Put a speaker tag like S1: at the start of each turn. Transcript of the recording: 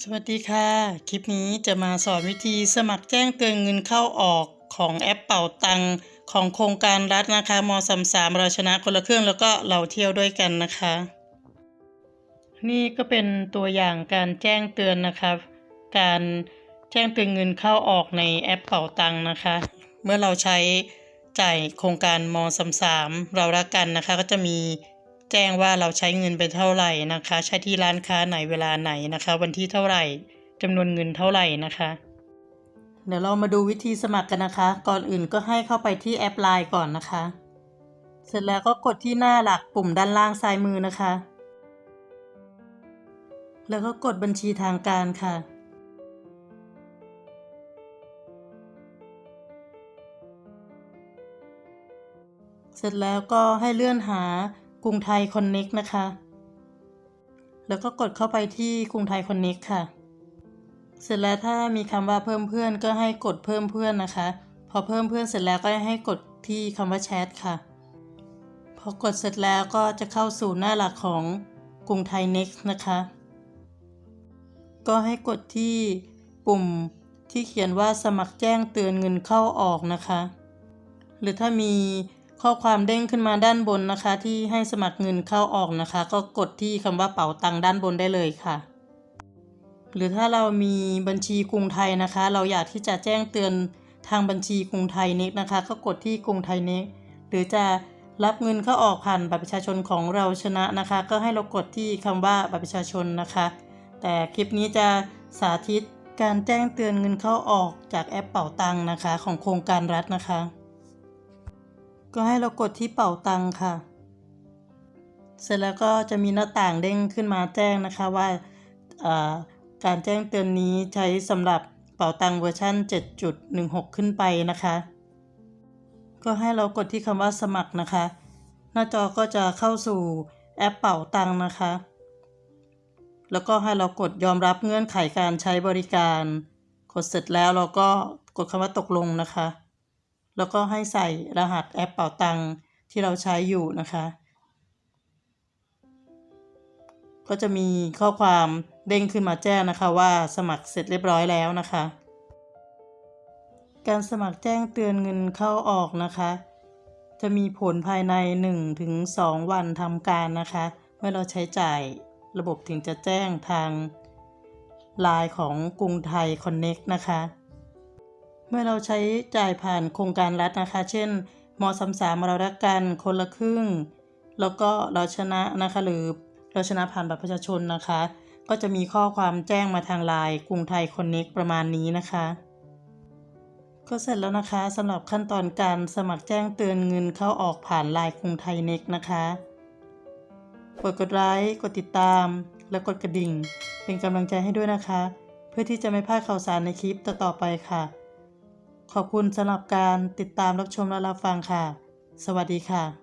S1: สวัสดีค่ะ คลิปนี้จะมาสอนวิธีสมัครแจ้งเตือนเงินเข้าออกของแอปเป่าตังของโครงการรัฐนะคะมสามสามเราชนะคนละเครื่องแล้วก็เราเที่ยวด้วยกันนะคะ นี่ก็เป็นตัวอย่างการแจ้งเตือนนะคะการแจ้งเตือนเงินเข้าออกในแอปเป่าตังนะคะ เมื่อเราใช้จ่ายโครงการมสามสามเรารักกันนะคะ ก็จะมี แจ้งว่าเราใช้เงินไปเท่าไหร่นะคะ ใช้ที่ร้านค้าไหนเวลาไหนนะคะ วันที่เท่าไหร่จำนวนเงินเท่าไหร่นะคะ เดี๋ยวเรามาดูวิธีสมัครกันนะคะ ก่อนอื่นก็ให้เข้าไปที่แอปไลน์ก่อนนะคะ เสร็จแล้วก็กดที่หน้าหลักปุ่มด้านล่างซ้ายมือนะคะ แล้วก็กดบัญชีทางการค่ะเสร็จแล้วก็ให้เลื่อนหา กรุงไทยคอนเน็กนะคะ แล้วก็กดเข้าไปที่กรุงไทยคอนเน็กค่ะ เสร็จแล้วถ้ามีคำว่าเพิ่มเพื่อนก็ให้กดเพิ่มเพื่อนนะคะ พอเพิ่มเพื่อนเสร็จแล้วก็ให้กดที่คำว่าแชทค่ะ พอกดเสร็จแล้วก็จะเข้าสู่หน้าหลักของกรุงไทย Next นะคะ ก็ให้กดที่ปุ่มที่เขียนว่าสมัครแจ้งเตือนเงินเข้าออกนะคะ หรือถ้ามี ข้อความเด้งขึ้นมาด้านบนนะคะ ที่ให้สมัครเงินเข้าออกนะคะ ก็กดที่คำว่าเป๋าตังด้านบนได้เลยค่ะ หรือถ้าเรามีบัญชีกรุงไทยนะคะ เราอยากที่จะแจ้งเตือนทางบัญชีกรุงไทยเน็กนะคะ ก็กดที่กรุงไทยเน็กหรือจะรับเงินเข้าออกผ่านบัตรประชาชนของเราชนะนะคะ ก็ให้เรากดที่คำว่าบัตรประชาชนนะคะ แต่คลิปนี้จะสาธิตการแจ้งเตือนเงินเข้าออกจากแอปเป๋าตังนะคะ ของโครงการรัฐนะคะ ก็ให้เรากดที่เป๋าตังค่ะ เสร็จแล้วก็จะมีหน้าต่างเด้งขึ้นมาแจ้งนะคะว่าการแจ้งเตือนนี้ใช้สำหรับเป๋าตังเวอร์ชัน7.16 ขึ้นไปนะคะ ก็ให้เรากดที่คำว่าสมัครนะคะ หน้าจอก็จะเข้าสู่แอปเป๋าตังนะคะ แล้วก็ให้เรากดยอมรับเงื่อนไขการใช้บริการ กดเสร็จแล้วเราก็กดคำว่าตกลงนะคะ แล้วก็ให้ใส่รหัสแอปเป๋าตังที่เราใช้อยู่นะคะ ก็จะมีข้อความเด้งขึ้นมาแจ้งนะคะว่าสมัครเสร็จเรียบร้อยแล้วนะคะ การสมัครแจ้งเตือนเงินเข้าออกนะคะ จะมีผลภายใน1ถึง2วันทำการนะคะ เมื่อเราใช้จ่ายระบบถึงจะแจ้งทางไลน์ของกรุงไทยคอนเน็กนะคะ เมื่อเราใช้จ่ายผ่านโครงการรัฐนะคะ เช่นมสามสามเรารักกันคนละครึ่ง แล้วก็เราชนะนะคะ หรือเราชนะผ่านบัตรประชาชนนะคะ ก็จะมีข้อความแจ้งมาทางไลน์กรุงไทยคอนเน็กประมาณนี้นะคะ ก็เสร็จแล้วนะคะสำหรับขั้นตอนการสมัครแจ้งเตือนเงินเข้าออกผ่านไลน์กรุงไทยเน็กนะคะกดกดไลค์กดติดตาม และกดกระดิ่ง เป็นกำลังใจให้ด้วยนะคะ เพื่อที่จะไม่พลาดข่าวสารในคลิปต่อๆไปค่ะ ขอบคุณสำหรับการติดตามรับชมและรับฟังค่ะ สวัสดีค่ะ